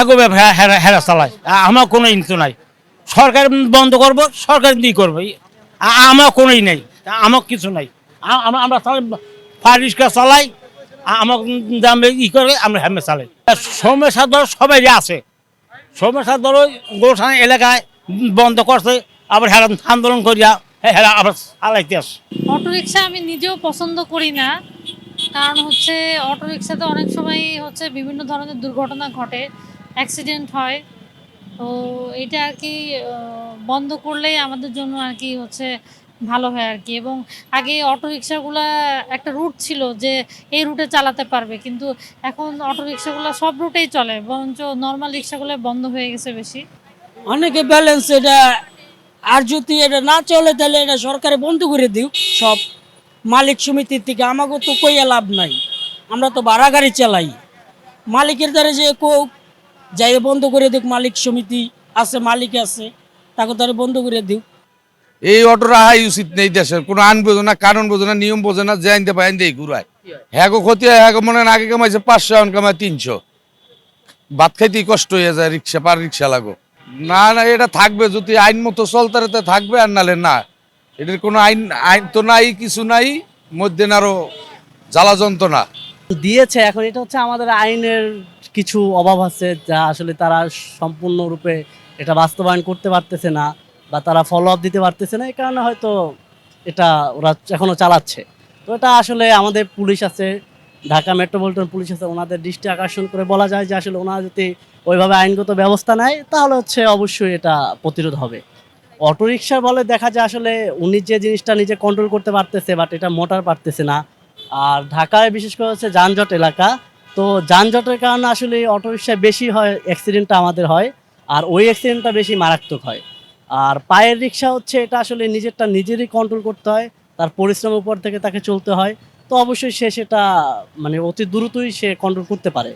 এগোবে হেরা চালায়। আমার কোনো ইন্তু নাই। সরকার বন্ধ করব, সরকার দিয়ে করব? আমার কোনোই নেই। আমার কিছু নাই। আমরা ফারিস্কা চালাই। আমার দামে ই করে, আমরা হ্যামে চালাই। সমস্যা ধর সবাই আছে। সমস্যা ধরো গোলসান এলাকায় বন্ধ করছে, আবার হেরা আন্দোলন করিয়া হেরা আবার চালাইতে আসে। অটোরিকশা আমি নিজেও পছন্দ করি না। কারণ হচ্ছে অটোরিকশাতে অনেক সময় হচ্ছে বিভিন্ন ধরনের দুর্ঘটনা ঘটে। অ্যাক্সিডেন্ট হয়, তো এটা আর কি বন্ধ করলেই আমাদের জন্য আর কি হচ্ছে ভালো হয় আর কি। এবং আগে অটোরিকশাগুলা একটা রুট ছিল যে এই রুটে চালাতে পারবে, কিন্তু এখন অটোরিকশাগুলো সব রুটেই চলে, বরঞ্চ নর্মাল রিক্সাগুলো বন্ধ হয়ে গেছে বেশি। অনেকে ব্যালেন্স এটা আর যদি এটা না চলে তাহলে এটা সরকারে বন্ধ করে দিও সব। মালিক সমিতির থেকে আমাকে তো কইয়া লাভ নাই, আমরা তো ভাড়া গাড়ি চালাই। মালিকের দ্বারা যে কো যাই বন্ধ করে দিক, মালিক সমিতি আছে, মালিক আছে, তাকে দ্বারা বন্ধ করে দিক। এই অটো রাহাই উচিত নেই দেশের, কোনো আইন বোঝে না কারণ বোঝে না, নিয়ম বোঝে না, যে আইনতে পাই আইন ঘুরায়। হ্যাঁ ক্ষতি হয় হ্যাঁ মনে আগে কামাইছে পাঁচশো, এখন কামায় তিনশো। ভাত খাইতেই কষ্ট হয়ে যায় রিক্সা, পার রিক্সা লাগো না না, এটা থাকবে, যদি আইন মতো চলতে থাকবে, আর নালে না। এটার কোনো আইন আইন তো নাই, কিছু নাই, মধ্যে না আরও জ্বালা যন্ত্রণা। দিয়েছে, এখন এটা হচ্ছে আমাদের আইনের কিছু অভাব আছে যা আসলে তারা সম্পূর্ণরূপে এটা বাস্তবায়ন করতে পারতেছে না বা তারা ফলো আপ দিতে পারতেছে না, এই কারণে হয়তো এটা ওরা এখনও চালাচ্ছে। তো এটা আসলে আমাদের পুলিশ আছে, ঢাকা মেট্রোপলিটন পুলিশ আছে, ওনাদের দৃষ্টি আকর্ষণ করে বলা যায় যে আসলে ওনারা যদি ওইভাবে আইনগত ব্যবস্থা নেয়, তাহলে হচ্ছে অবশ্যই এটা প্রতিরোধ হবে। অটোরিকশা বলে দেখা যায় আসলে উনি যে জিনিসটা নিজে কন্ট্রোল করতে পারতেছে বাট এটা মোটার পারতেছে না। আর ঢাকায় বিশেষ করে হচ্ছে যানজট এলাকা, তো যানজটের কারণে আসলে অটোরিকশায় বেশি হয় অ্যাক্সিডেন্টটা আমাদের হয়, আর ওই অ্যাক্সিডেন্টটা বেশি মারাত্মক হয়। আর পায়ের রিক্সা হচ্ছে এটা আসলে নিজেরটা নিজেরই কন্ট্রোল করতে হয়, তার পরিশ্রমের উপর থেকে তাকে চলতে হয়, তো অবশ্যই সে সেটা মানে অতি দ্রুতই সে কন্ট্রোল করতে পারে।